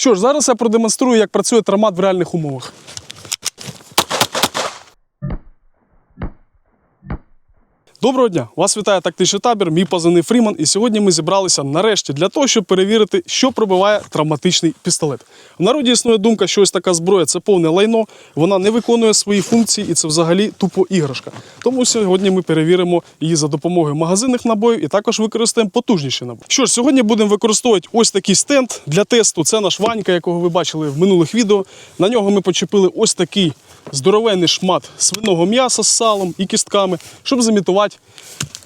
Що ж, зараз я продемонструю, як працює травмат в реальних умовах. Доброго дня! Вас вітає тактичний табір, мій позивний Фріман. І сьогодні ми зібралися нарешті для того, щоб перевірити, що пробиває травматичний пістолет. В народі існує думка, що ось така зброя це повне лайно, вона не виконує свої функції і це взагалі тупо іграшка. Тому сьогодні ми перевіримо її за допомогою магазинних набоїв і також використаємо потужніші набої. Що ж, сьогодні будемо використовувати ось такий стенд для тесту. Це наш Ванька, якого ви бачили в минулих відео. На нього ми почепили ось такий здоровенний шмат свиного м'яса з салом і кістками, щоб замітувати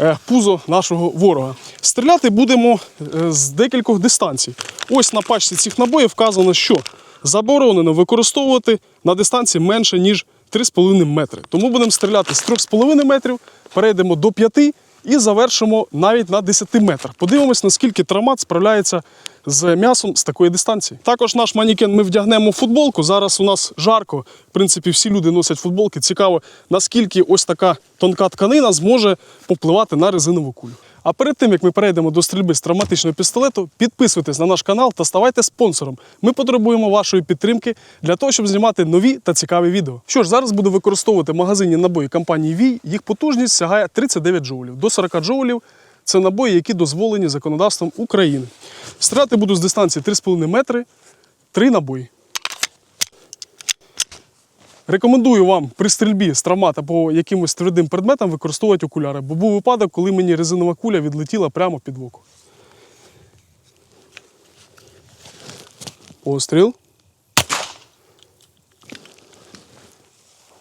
е, пузо нашого ворога. Стріляти будемо е, з декількох дистанцій. Ось на пачці цих набоїв вказано, що заборонено використовувати на дистанції менше, ніж 3,5 метри. Тому будемо стріляти з 3,5 метрів, перейдемо до 5 і завершимо навіть на 10 метрах. Подивимось, наскільки травмат справляється з м'ясом з такої дистанції. Також наш манікен ми вдягнемо в футболку. Зараз у нас жарко. В принципі, всі люди носять футболки. Цікаво, наскільки ось така тонка тканина зможе попливати на резинову кулю. А перед тим як ми перейдемо до стрільби з травматичного пістолету, підписуйтесь на наш канал та ставайте спонсором. Ми потребуємо вашої підтримки для того, щоб знімати нові та цікаві відео. Що ж, зараз буду використовувати магазинні набої компанії Вій. Їх потужність сягає 39 джоулів. До 40 джоулів це набої, які дозволені законодавством України. Стріляти буду з дистанції 3,5 метри, 3 набої. Рекомендую вам при стрільбі з травмата по якимось твердим предметам використовувати окуляри, бо був випадок, коли мені резинова куля відлетіла прямо під око. Постріл.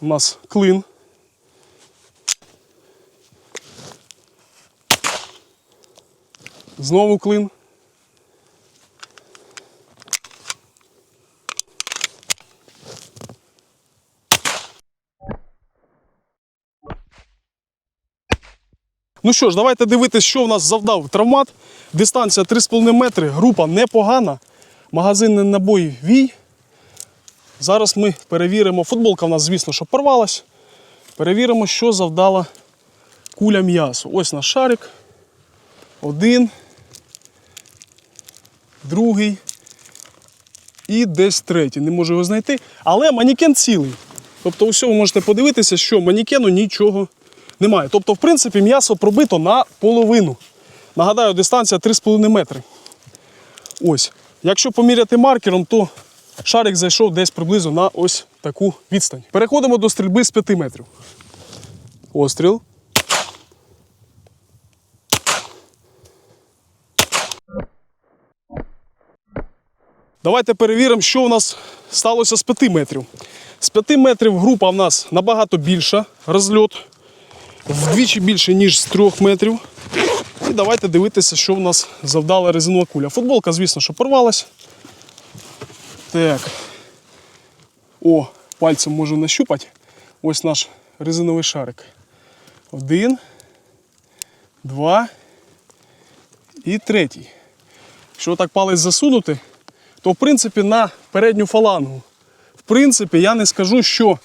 У нас клин. Знову клин. Ну що ж, давайте дивитися, що в нас завдав травмат. Дистанція 3,5 метри, група непогана. Магазинний набої Вій. Зараз ми перевіримо. Футболка в нас, звісно, що порвалась. Перевіримо, що завдала куля м'ясу. Ось наш шарик. Один. Другий. І десь третій. Не можу його знайти. Але манікен цілий. Тобто, ви можете подивитися, що манікену нічого немає. Тобто, в принципі, м'ясо пробито на половину. Нагадаю, дистанція 3,5 метри. Ось. Якщо поміряти маркером, то шарик зайшов десь приблизно на ось таку відстань. Переходимо до стрільби з 5 метрів. Остріл. Давайте перевіримо, що у нас сталося з 5 метрів. З 5 метрів група в нас набагато більша розльот, вдвічі більше, ніж з 3 метрів. І давайте дивитися, що в нас завдала резинова куля. Футболка, звісно, що порвалась. Так. О, пальцем можу нащупати. Ось наш резиновий шарик. Один, два і третій. Якщо так палець засунути, то в принципі на передню фалангу. В принципі, я не скажу, що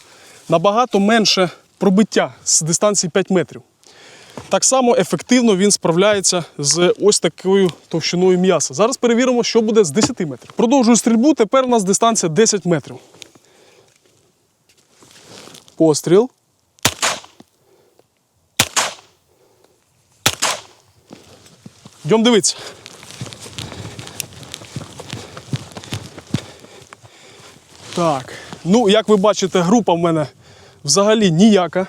набагато менше пробиття з дистанції 5 метрів. Так само ефективно він справляється з ось такою товщиною м'яса. Зараз перевіримо, що буде з 10 метрів. Продовжую стрільбу. Тепер у нас дистанція 10 метрів. Постріл. Йдемо дивитися. Так. Ну, як ви бачите, група в мене взагалі ніяка.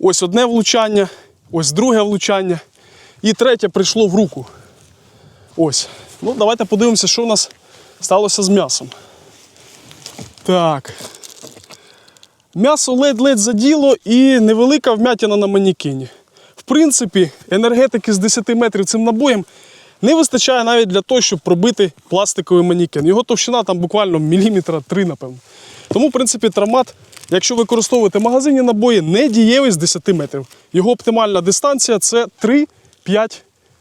Ось одне влучання, ось друге влучання. І третє прийшло в руку. Ось. Ну, давайте подивимося, що у нас сталося з м'ясом. Так. М'ясо ледь-ледь заділо і невелика вмятина на манікені. В принципі, енергетики з 10 метрів цим набоєм не вистачає навіть для того, щоб пробити пластиковий манікен. Його товщина там буквально міліметра три, напевно. Тому, в принципі, травмат, якщо використовувати магазинні набої, не дієвий з 10 метрів. Його оптимальна дистанція це 3-5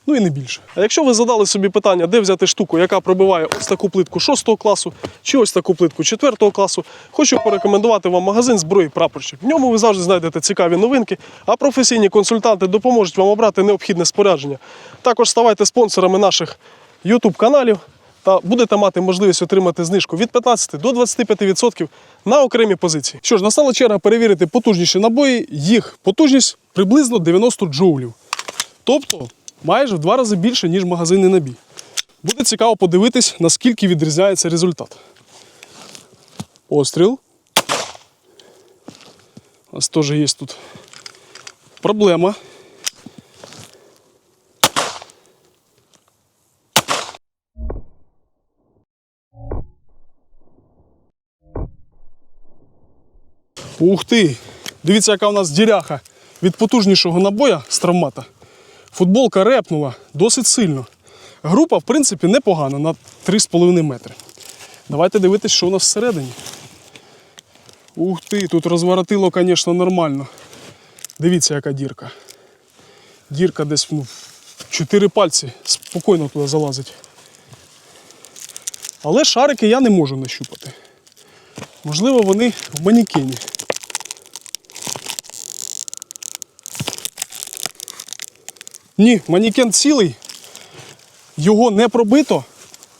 ну і не більше. А якщо ви задали собі питання, де взяти штуку, яка пробиває ось таку плитку 6 класу, чи ось таку плитку 4 класу, хочу порекомендувати вам магазин зброї прапорщик. В ньому ви завжди знайдете цікаві новинки, а професійні консультанти допоможуть вам обрати необхідне спорядження. Також ставайте спонсорами наших YouTube каналів. та будете мати можливість отримати знижку від 15 до 25% на окремі позиції. Що ж, настала черга перевірити потужніші набої. Їх потужність приблизно 90 джоулів. Тобто майже в два рази більше, ніж магазинний набій. Буде цікаво подивитись, наскільки відрізняється результат. Постріл. У нас теж є тут проблема. Ух ти! Дивіться, яка у нас діряха від потужнішого набоя з травмата. Футболка репнула досить сильно. Група, в принципі, непогана на 3,5 метри. Давайте дивитись, що у нас всередині. Ух ти, тут розворотило, звісно, нормально. Дивіться, яка дірка. Дірка десь ну, 4 пальці спокійно туди залазить. Але шарики я не можу нащупати. Можливо, вони в манікені. Ні, манікен цілий, його не пробито,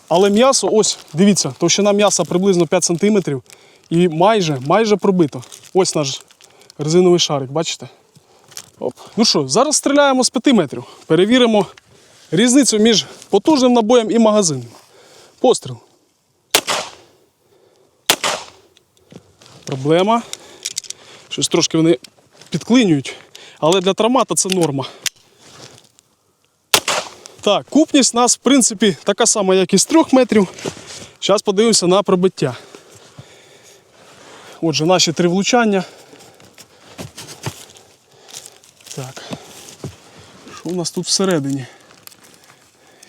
але м'ясо, ось, дивіться, товщина м'яса приблизно 5 см і майже, майже пробито. Ось наш резиновий шарик, бачите? Оп. Ну що, зараз стріляємо з 5 метрів. Перевіримо різницю між потужним набоєм і магазином. Постріл. Проблема. Щось трошки вони підклинюють, але для травмата це норма. Так, купність у нас, в принципі, така сама, як і з 3 метрів. Зараз подивимося на пробиття. Отже, наші три влучання. Так. Що у нас тут всередині?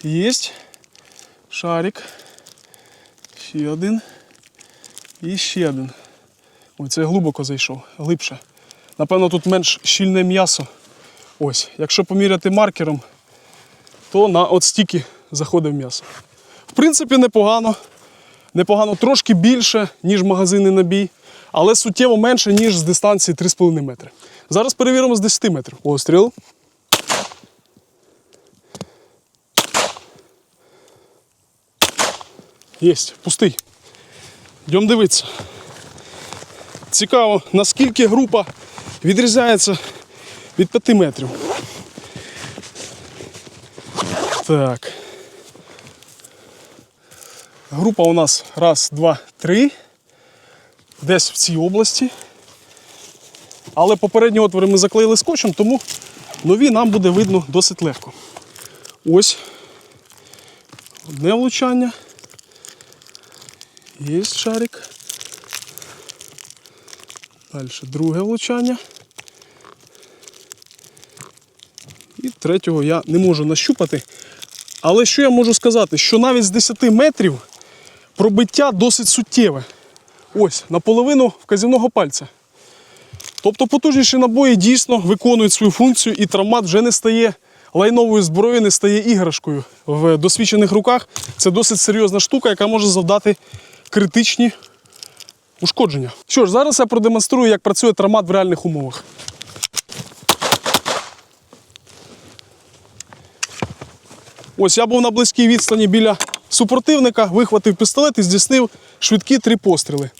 Єсть. Шарик. Ще один. І ще один. Ой, це глибоко зайшов, глибше. Напевно, тут менш щільне м'ясо. Ось, якщо поміряти маркером, то на от стільки заходить м'ясо. В принципі, непогано. Непогано трошки більше, ніж магазинний набій, але суттєво менше, ніж з дистанції 3,5 метри. Зараз перевіримо з 10 метрів. Постріл. Єсть, пустий. Йдемо дивитися. Цікаво, наскільки група відрізняється від 5 метрів. Так. Група у нас раз, два, три. Десь в цій області. Але попередні отвори ми заклеїли скотчем, тому нові нам буде видно досить легко. Ось. Одне влучання. Є шарик. Далі друге влучання. І третього я не можу нащупати. Але що я можу сказати? Що навіть з 10 метрів пробиття досить суттєве. Ось, наполовину вказівного пальця. Тобто потужніші набої дійсно виконують свою функцію, і травмат вже не стає лайновою зброєю, не стає іграшкою в досвідчених руках. Це досить серйозна штука, яка може завдати критичні ушкодження. Що ж, зараз я продемонструю, як працює травмат в реальних умовах. Ось я був на близькій відстані біля супротивника, вихватив пістолет і здійснив швидкі три постріли.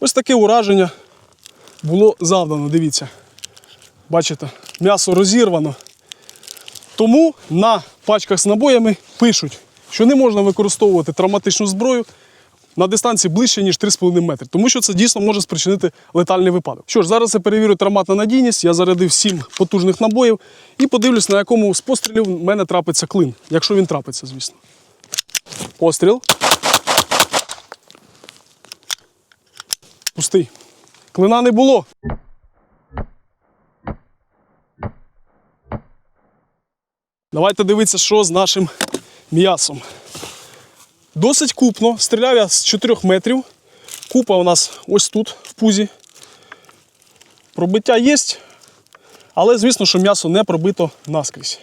Ось таке ураження було завдано, дивіться. Бачите, м'ясо розірвано. Тому на пачках з набоями пишуть, що не можна використовувати травматичну зброю на дистанції ближче, ніж 3,5 метри, тому що це дійсно може спричинити летальний випадок. Що ж, зараз я перевірю травмат на надійність, я зарядив 7 потужних набоїв і подивлюсь, на якому з пострілів в мене трапиться клин, якщо він трапиться, звісно. Постріл. Пустий. Клина не було. Давайте дивитися, що з нашим м'ясом. Досить купно. Стріляв я з 4 метрів. Купа у нас ось тут, в пузі. Пробиття є, але звісно, що м'ясо не пробито наскрізь.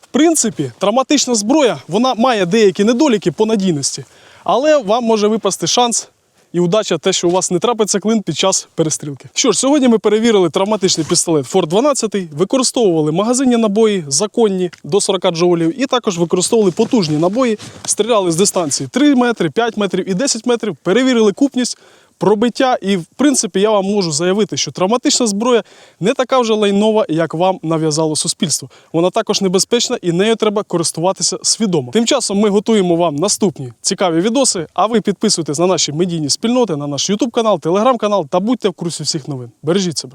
В принципі, травматична зброя вона має деякі недоліки по надійності, але вам може випасти шанс і удача те, що у вас не трапиться клин під час перестрілки. Що ж, сьогодні ми перевірили травматичний пістолет Ford 12, використовували магазинні набої, законні до 40 джоулів, і також використовували потужні набої, стріляли з дистанції 3 метри, 5 метрів і 10 метрів, перевірили купність. Пробиття, і в принципі я вам можу заявити, що травматична зброя не така вже лайнова, як вам нав'язало суспільство. Вона також небезпечна і нею треба користуватися свідомо. Тим часом ми готуємо вам наступні цікаві відоси. А ви підписуйтесь на наші медійні спільноти, на наш YouTube канал, телеграм канал та будьте в курсі всіх новин. Бережіть себе.